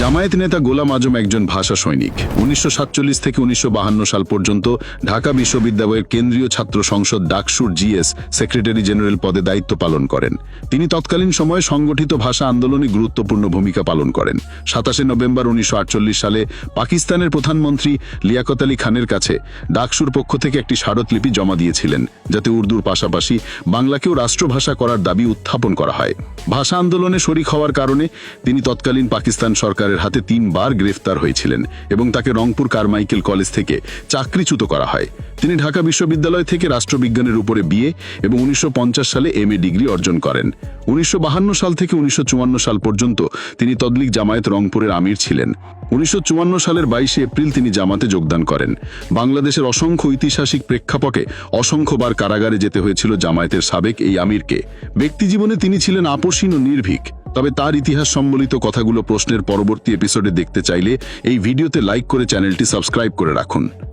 জামায়াত নেতা গোলাম আজম একজন ভাষা সৈনিক। উনিশশো সাতচল্লিশ থেকে উনিশশো সাল পর্যন্ত ঢাকা বিশ্ববিদ্যালয়ের কেন্দ্রীয় ছাত্র সংসদ ডাকসুর জিএস সেক্রেটারি জেনারেল পদে দায়িত্ব পালন করেন। তিনি তৎকালীন সময়ে সংগঠিত ভাষা আন্দোলনে গুরুত্বপূর্ণ ভূমিকা পালন করেন। সাতাশে নভেম্বর উনিশশো আটচল্লিশ সালে পাকিস্তানের প্রধানমন্ত্রী লিয়াকত আলী খানের কাছে ডাকসুর পক্ষ থেকে একটি স্মারকলিপি জমা দিয়েছিলেন, যাতে উর্দুর পাশাপাশি বাংলাকেও রাষ্ট্রভাষা করার দাবি উত্থাপন করা হয়। ভাষা আন্দোলনে শরিক হওয়ার কারণে তিনি তৎকালীন পাকিস্তান সরকারের হাতে তিনবার গ্রেফতার হয়েছিলেন এবং তাকে রংপুর কারমাইকেল কলেজ থেকে চাকরিচ্যুত করা হয়। তিনি ঢাকা বিশ্ববিদ্যালয় থেকে রাষ্ট্রবিজ্ঞানের উপরে বিয়ে এবং উনিশশো পঞ্চাশ সালে এম ডিগ্রি অর্জন করেন। উনিশশো সাল থেকে উনিশশো চুয়ান্ন সাল পর্যন্ত তিনি তদলিক জামায়াত রংপুরের আমির ছিলেন। উনিশশো চুয়ান্ন সালের বাইশে এপ্রিল তিনি জামাতে যোগদান করেন। বাংলাদেশের অসংখ্য ঐতিহাসিক প্রেক্ষাপটে অসংখ্যবার কারাগারে যেতে হয়েছিল জামায়াতের সাবেক এই আমিরকে। ব্যক্তিজীবনে তিনি ছিলেন আপোষহীন ও নির্ভীক। তবে তার ইতিহাস সম্বলিত কথাগুলো প্রশ্নের পরবর্তী এপিসোডে দেখতে চাইলে এই ভিডিওতে লাইক করে চ্যানেলটি সাবস্ক্রাইব করে রাখুন।